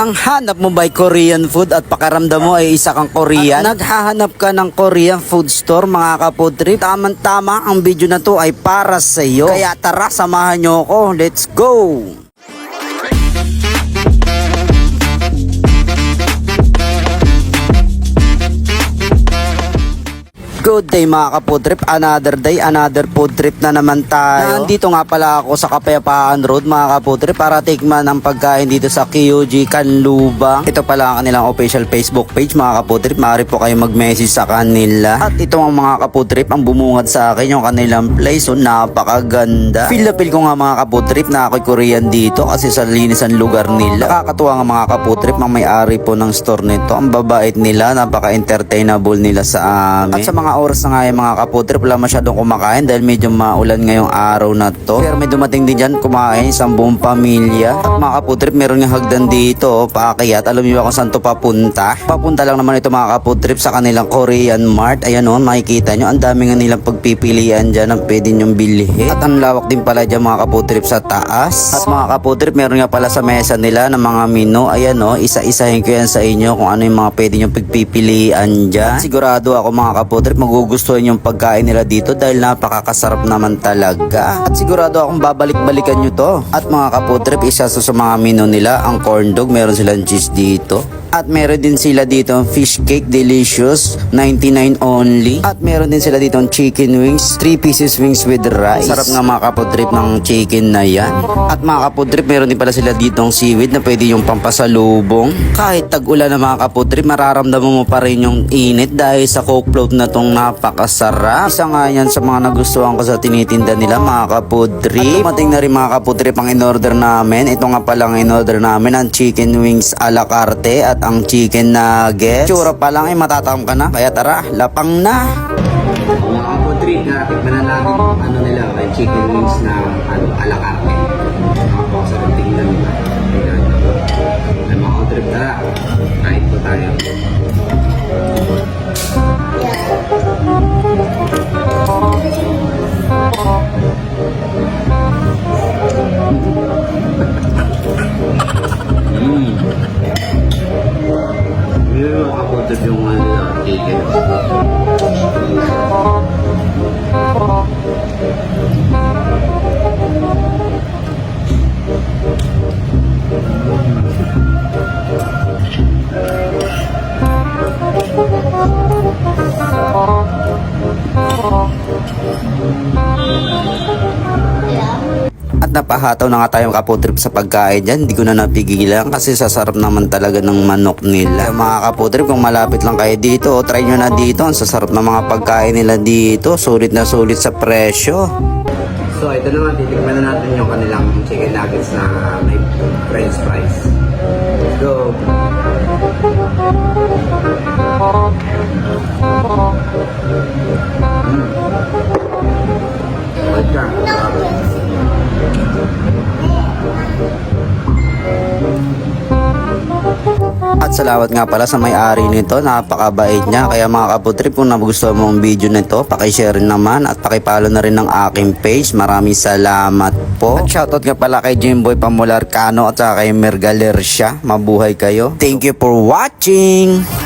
Ang hanap mo ba ay Korean food at pakaramdam mo ay isa kang Korean? At naghahanap ka ng Korean food store mga kafood trip? Tamang-tama ang video na to ay para sa iyo. Kaya tara, samahan nyo ako. Let's go! Good day mga kafood trip, another day, another food trip na naman tayo. Nandito nga pala ako sa Kapayapaan Road mga kafood trip para tikman ang pagkain dito sa QG Canlubang. Ito pala ang kanilang official Facebook page mga kafood trip, maaari po kayo mag-message sa kanila. At ito ang mga kafood trip ang bumungad sa akin yung kanilang place, so napakaganda. Feel na feel ko nga mga kafood trip na ako'y Korean dito kasi sa linis ang lugar nila. Nakakatuwa nga mga kafood trip ang may-ari po ng store nito. Ang babait nila, napaka-entertainable nila sa amin. At sa mga oras na nga yung mga kaputrip, wala masyadong kumakain dahil medyo maulan ngayong araw na to. Pero may dumating din dyan kumain isang buong pamilya. At mga kaputrip, meron nga hagdan dito, oh, paakyat. Alam niyo ba kung saan to papunta? Papunta lang naman ito mga kaputrip sa kanilang Korean Mart. Ayan o, makikita nyo, ang dami nga nilang pagpipilian dyan ang pwede nyong bilhin. At ang lawak din pala dyan mga kaputrip sa taas. At mga kaputrip, meron nga pala sa mesa nila ng mga menu. Ayan o, isa-isahin ko yan sa inyo kung ano yung mga pwede nyong pagpipilian dyan. Sigurado ako mga kaputrip, magugustuhan yung pagkain nila dito dahil napakakasarap naman talaga. At sigurado akong babalik-balikan nyo to. At mga kaputrip, isa sa mga menu nila, ang corn dog, meron silang cheese dito. At meron din sila dito fish cake, delicious, 99 only. At meron din sila dito chicken wings, 3 pieces wings with rice. Sarap nga mga kaputrip ng chicken na yan. At mga kaputrip, meron din pala sila dito ang seaweed na pwede yung pampasalubong. Kahit tag-ulan na mga kaputrip, mararamdaman mo pa rin yung init dahil sa coke float na tong napakasarap. Isa nga yan sa mga nagustuhan ko sa tinitinda nila mga kaputrip. At na rin mga kaputrip ang in-order namin. Ito nga pala ang in-order namin, ang chicken wings a la carte at ang chicken nuggets. Tsura pa lang ay matatakam ka na. Kaya tara, lapang na. Mga kapotri, natikman na natin ano nila, chicken wings na ano, ala Thank you. Napahataw na nga tayong kaputrip sa pagkain dyan. Hindi ko na napigilan kasi sasarap naman talaga ng manok nila. Kaya mga kaputrip, kung malapit lang kayo dito, o try nyo na dito. Ang sasarap ng mga pagkain nila dito. Sulit na sulit sa presyo. So, ito naman, titikman na natin yung kanilang chicken nuggets na may french fries. Let's go! Salamat nga pala sa may-ari nito. Napakabait niya. Kaya mga kaputrip, kung nagustuhan mo ang video nito, pakishare naman at pakipalo na rin ng aking page. Maraming salamat po. At shoutout nga pala kay Jimboy Pamularcano at saka kay Mergaler siya. Mabuhay kayo. Thank you for watching!